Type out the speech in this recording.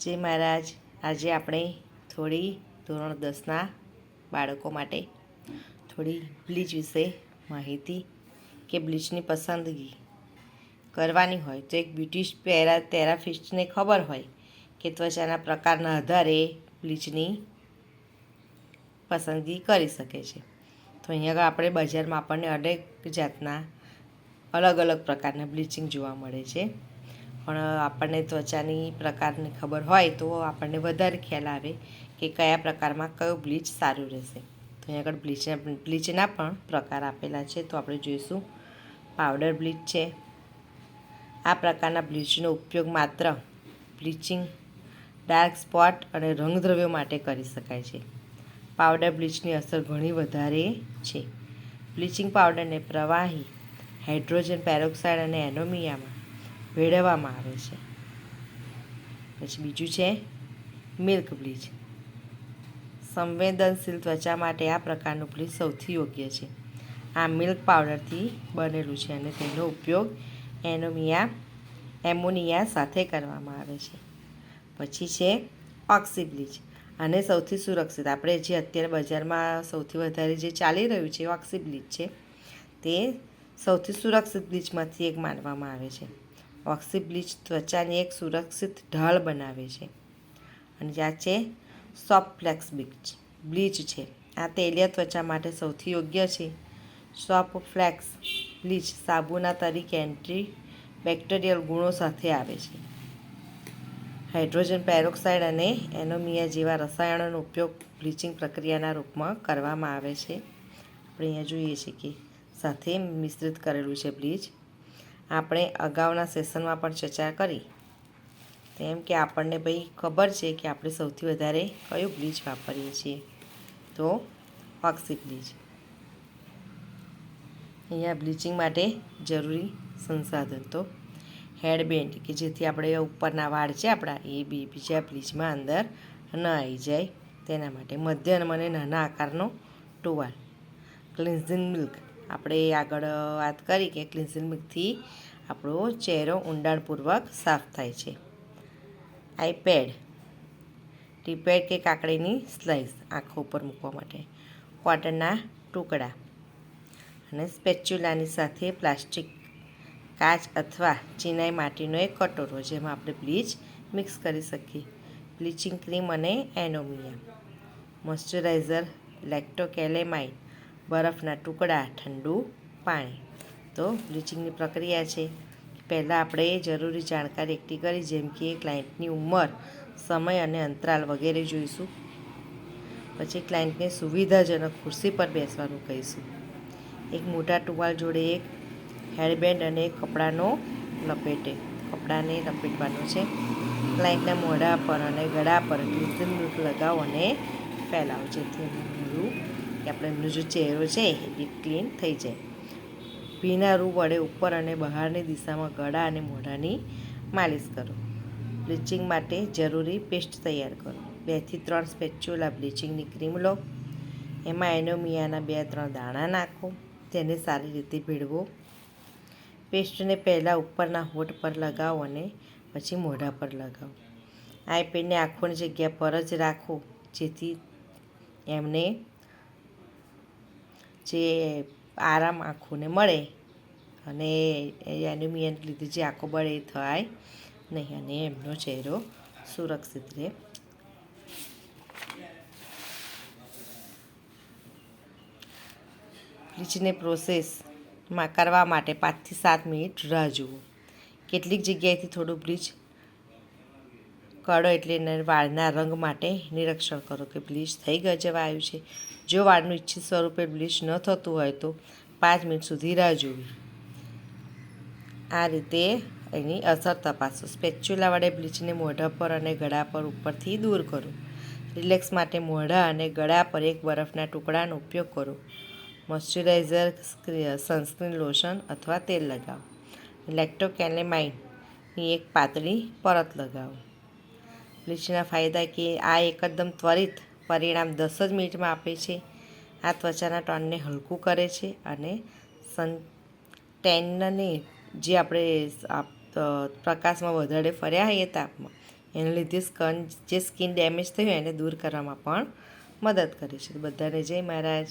જય મહારાજ, આજે આપણે થોડી ધોરણ દસના બાળકો માટે થોડી બ્લીચ વિશે માહિતી કે બ્લીચની પસંદગી કરવાની હોય. તો એક બ્યુટિશ પેરા તેરાફિસ્ટને ખબર હોય કે ત્વચાના પ્રકારના આધારે બ્લીચની પસંદગી કરી શકે છે. તો અહીંયા આગળ આપણે બજારમાં આપણને અનેક જાતના અલગ અલગ પ્રકારના બ્લીચિંગ જોવા મળે છે. પણ આપણને ત્વચાની પ્રકારની ખબર હોય તો આપણને વધારે ખ્યાલ આવે કે કયા પ્રકારમાં કયો બ્લીચ સારું રહેશે. તો અહીં આગળ બ્લીચના બ્લીચના પણ પ્રકાર આપેલા છે. તો આપણે જોઈશું. પાવડર બ્લીચ છે. આ પ્રકારના બ્લીચનો ઉપયોગ માત્ર બ્લીચિંગ, ડાર્ક સ્પોટ અને રંગદ્રવ્યો માટે કરી શકાય છે. પાવડર બ્લીચની અસર ઘણી વધારે છે. બ્લીચિંગ પાવડરને પ્રવાહી હાઇડ્રોજન પેરોક્સાઇડ અને એનોમિયામાં ભેળવવામાં આવે છે. પછી બીજું છે, મિલ્ક બ્લીચ. સંવેદનશીલ ત્વચા માટે આ પ્રકારનું બ્લીચ સૌથી યોગ્ય છે. આ મિલ્ક પાવડરથી બનેલું છે અને તેનો ઉપયોગ એનોમિયા, એમોનિયા સાથે કરવામાં આવે છે. પછી છે, ઓક્સી બ્લીચ. અને સૌથી સુરક્ષિત, આપણે જે અત્યારે બજારમાં સૌથી વધારે જે ચાલી રહ્યું છે, ઓક્સી બ્લીચ છે, તે સૌથી સુરક્ષિત બ્લીચમાંથી એક માનવામાં આવે છે. ઓક્સી બ્લીચ ત્વચાની એક સુરક્ષિત ઢાળ બનાવે છે. અને જ્યાં છે સોફ્ટ ફ્લેક્સ બ્લીચ. છે. આ તેલિયા ત્વચા માટે સૌથી યોગ્ય છે. સોફ્ટ ફ્લેક્સ બ્લીચ સાબુના તરીકે એન્ટ્રી બેક્ટેરિયલ ગુણો સાથે આવે છે. હાઇડ્રોજન પેરોક્સાઇડ અને એનોમિયા જેવા રસાયણોનો ઉપયોગ બ્લીચિંગ પ્રક્રિયાના રૂપમાં કરવામાં આવે છે. આપણે અહીંયા જોઈએ છીએ કે સાથે મિશ્રિત કરેલું છે બ્લીચ. આપણે અગાઉના સેશનમાં પણ ચર્ચા કરી. તેમ કે આપણને ભાઈ ખબર છે કે આપણે સૌથી વધારે કયું બ્લીચ વાપરીએ છીએ. તો ઓક્સી બ્લીચ. અહીંયા બ્લીચિંગ માટે જરૂરી સંસાધન તો હેડબેન્ડ કે જેથી આપણે ઉપરના વાળ છે આપણા એ બી બીજા બ્લીચમાં અંદર ન આવી જાય. તેના માટે મધ્યમ અને નાના આકારનો ટુવાલ. Cleansing milk. આપણે આગળ વાત કરી કે ક્લિન્સિંગ મિલ્કથી આપણો ચહેરો ઊંડાણપૂર્વક સાફ થાય છે. આઈપેડ, ટીપેડ કે કાકડીની સ્લાઇસ આંખો ઉપર મૂકવા માટે. કોટનના ટુકડા અને સ્પેચ્યુલાની સાથે પ્લાસ્ટિક, કાચ અથવા ચિનાઈ માટીનો એક કટોરો જેમાં આપણે બ્લીચ મિક્સ કરી શકીએ. બ્લીચિંગ ક્રીમ અને એનોમિયા, મોઇશ્ચરાઇઝર, લેક્ટોકેલેમાઇન બરફના ટુકડા, ઠંડુ પાણી. તો બ્લીચિંગની પ્રક્રિયા છે. પહેલાં આપણે જરૂરી જાણકારી એકઠી કરી, જેમ કે ક્લાયન્ટની ઉંમર, સમય અને અંતરાલ વગેરે જોઈશું. પછી ક્લાયન્ટને સુવિધાજનક ખુરશી પર બેસવાનું કહીશું. એક મોટા ટુવાલ જોડે એક હેરબેન્ડ અને કપડાનો લપેટે કપડાને લપેટવાનો છે. ક્લાયન્ટના મોઢા પર અને ગળા પર મિલ્ક લગાવો અને ફેલાવો, જેથી મોઢું કે આપણે એમનો જે ચહેરો છે એ ક્લીન થઈ જાય. ભીના રૂ વડે ઉપર અને બહારની દિશામાં ગળા અને મોઢાની માલિશ કરો. બ્લીચિંગ માટે જરૂરી પેસ્ટ તૈયાર કરો. બેથી ત્રણ સ્પેચ્યુલા બ્લીચિંગની ક્રીમ લો. એમાં એનોમિયાના બે ત્રણ દાણા નાખો. તેને સારી રીતે ભેળવો. પેસ્ટને પહેલાં ઉપરના હોઠ પર લગાવો અને પછી મોઢા પર લગાવો. આ પેનને આંખોની જગ્યા પર જ રાખો, જેથી એમને જે આરામ આંખોને મળે અને એનિમિયાને લીધે જે આંખો બળે એ થાય નહીં અને એમનો ચહેરો સુરક્ષિત રહે. બ્લીચને પ્રોસેસમાં કરવા માટે પાંચથી સાત મિનિટ રાહ જુઓ. કેટલીક જગ્યાએથી થોડું બ્લીચ કળો એટલે વાળના રંગ માટે નિરીક્ષણ કરો કે બ્લીચ થઈ ગજવા આવ્યું છે. જો વાળનું ઈચ્છિત સ્વરૂપે બ્લીચ ન થતું હોય તો પાંચ મિનિટ સુધી રાહ જોવી. આ રીતે એની અસર તપાસો. સ્પેચ્યુલા વડે બ્લીચને મોઢા પર અને ગળા પર ઉપરથી દૂર કરો. રિલેક્સ માટે મોઢા અને ગળા પર એક બરફના ટુકડાનો ઉપયોગ કરો. મોઇશ્ચરાઇઝર સનસ્ક્રીન લોશન અથવા તેલ લગાવો. લેક્ટોકેલેમાઇનની એક પાતળી પરત લગાવો. બ્લીચના ફાયદા કે આ એકદમ ત્વરિત પરિણામ દસ જ મિનિટમાં આપે છે. આ ત્વચાના ટોનને હલકું કરે છે અને સન ટેનને જે આપણે પ્રકાશમાં વધારે ફર્યા હોઈએ તાપમાં, એને લીધે સ્કન જે સ્કિન ડેમેજ થયું એને દૂર કરવામાં પણ મદદ કરે છે. બધાને જય મહારાજ.